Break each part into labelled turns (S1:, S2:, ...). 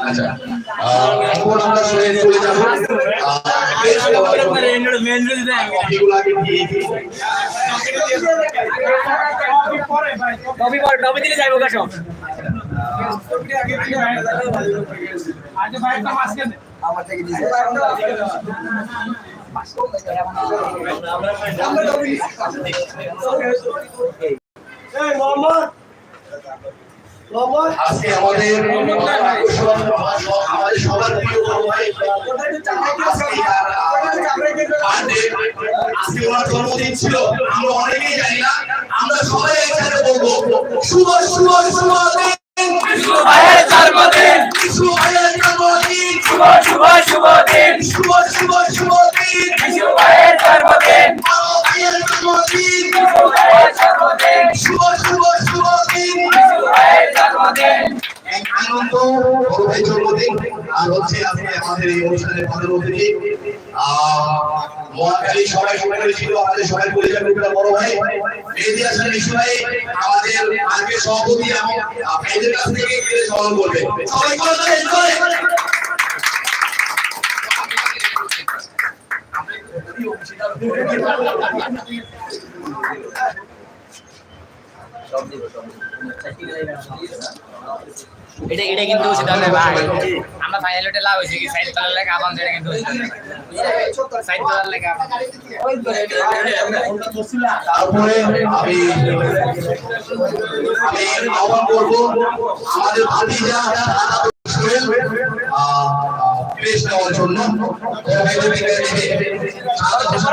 S1: আচ্ছা এখন আমরা চলে যাব।
S2: টপি পর টপি দিলে যাইবো কাছো
S1: আজকে আমাদের আকর্ষণ, আমাদের সবার প্রিয় বড় আজকে ওনার জন্মদিন ছিল আমরা অনেকেই জানি না আমরা সবাই একসাথে বলব শুভ শুভ শুভ দিন
S2: শুভ
S1: শুভ জন্মদিন।
S2: শুভ শুভ শুভ দিন
S1: আনন্দ ভাই জন্মদিন। আর হচ্ছে আজকে আমাদের এই অনুষ্ঠানের প্রধান অতিথি মহাকালী সবাই সবাই ছিল, আমাদের সবাই পরিচয় বড় ভাই। আমাদের আজকে সভাপতি এবং একটু করবে।
S2: এটা এটা কিন্তু উচিত হবে ভাই। আমরা ফাইনাল ওটা লাভ হয়েছে কি? সাইড তোলার লেগে আবাম সেটা কিন্তু উচিত হবে সাইড তোলার লেগে
S1: তারপরে আমি আমি আহ্বান করব আমাদের ভাতিজা আহ, পেশ নেওয়ার জন্য।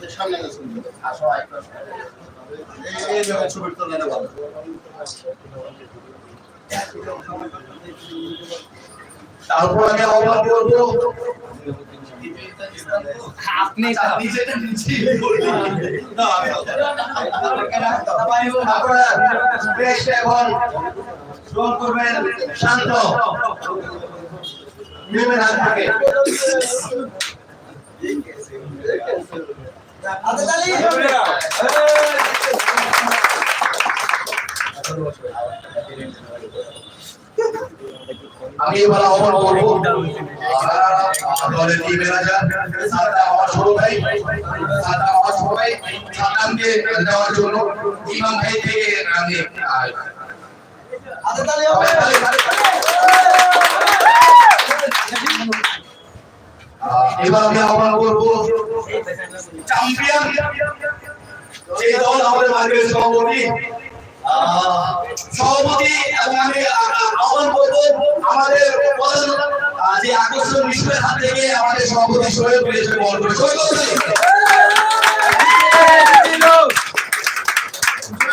S1: করছি। তারপর আমি আহ্বান করব
S2: আপনি
S1: নিজেটা নিজেই না, আপনারা বেশ এখন স্লোন করবেন শান্ত। নেবেন হাত থেকে। আমি এবার আহ্বান করব দলের টিম ম্যানেজার সাদা আমার ছোট ভাই সাদা আমার ছোট ভাই সাদামকে দেওয়ার জন্য ইমাম ভাই থেকে আমি আহ, আহ, এবার আমি আহ্বান করব চ্যাম্পিয়ন যে দল আমাদের মার্কেটের সভাপতি সভাপতি এবং আমি আহ্বান করব আমাদের যে আকর্ষণ বিষয়ের হাত থেকে আমাদের সভাপতি সোহেল পেয়েছে বল করে। সোহেল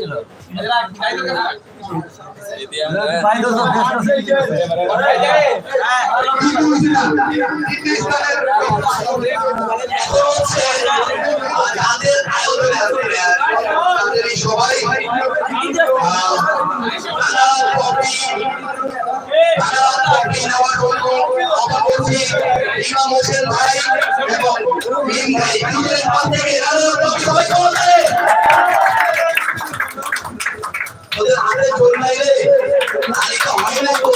S1: ছিল সবাই ইমাম হোসেন ভাই এবং সবাই হাতে জোর নাইলে তালিকা হয় না তো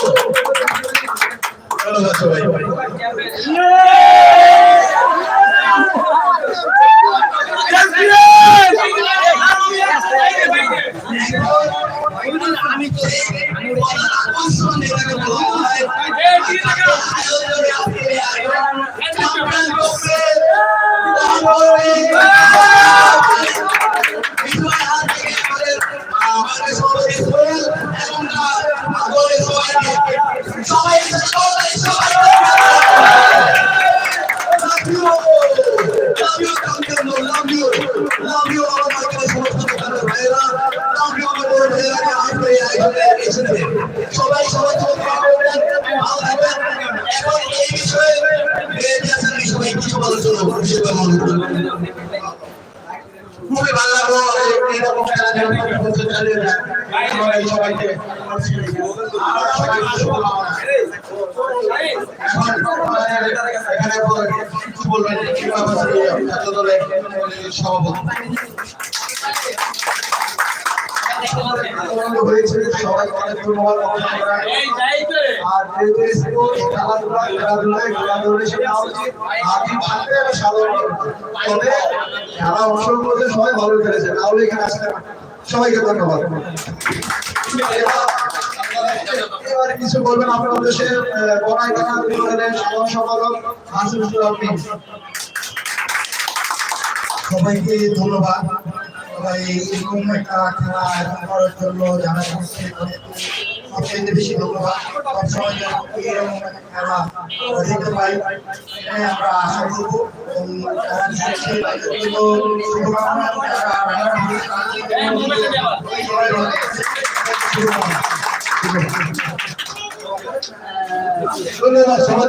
S1: ধন্যবাদ সবাই সবাই আর যেহেতু খেলাধুলা খেলাধুলায় খেলাধুলা শেখা উচিত থাকবে সাধারণ তবে খেলা অংশগ্রহণ করতে সবাই ভালো খেলেছে তাহলে এখানে আসতে পারে। সবাইকে ধন্যবাদ। এবার- কিছু সবাইকে ধন্যবাদ। সবাই এরকম একটা খেলা করার জন্য যারা সবচেয়ে বেশি ধন্যবাদ সবসময় যেন এরকম খেলা আমরা দেখতে পাই এটাই আমরা আশা করব শুভকামনা এবং যারা রানার হবে তাদের জন্য সবাই ভালো থাকবে। শুভকামনা। ধন্যবাদ সবাই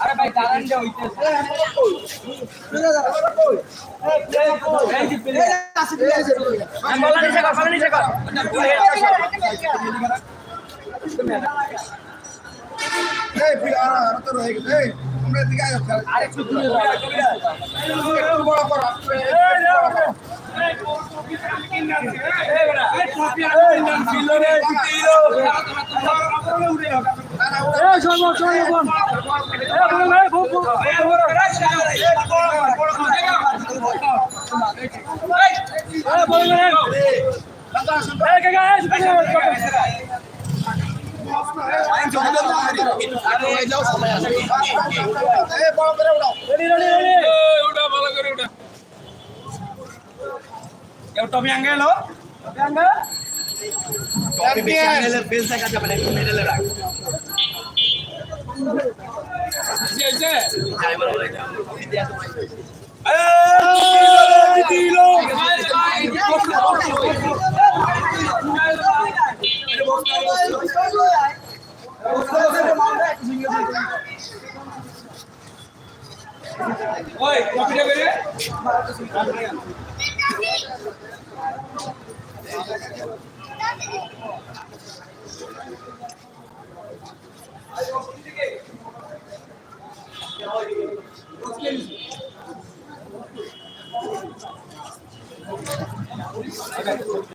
S2: আরে ভাই দাঁড়ান যে হইতেছে আমি বলা নিচে কর বলা নিচে কর Hey, guys, টপি আঙ্গেল টপি আঙ্গেল ওই কপিটা বেরে Okay.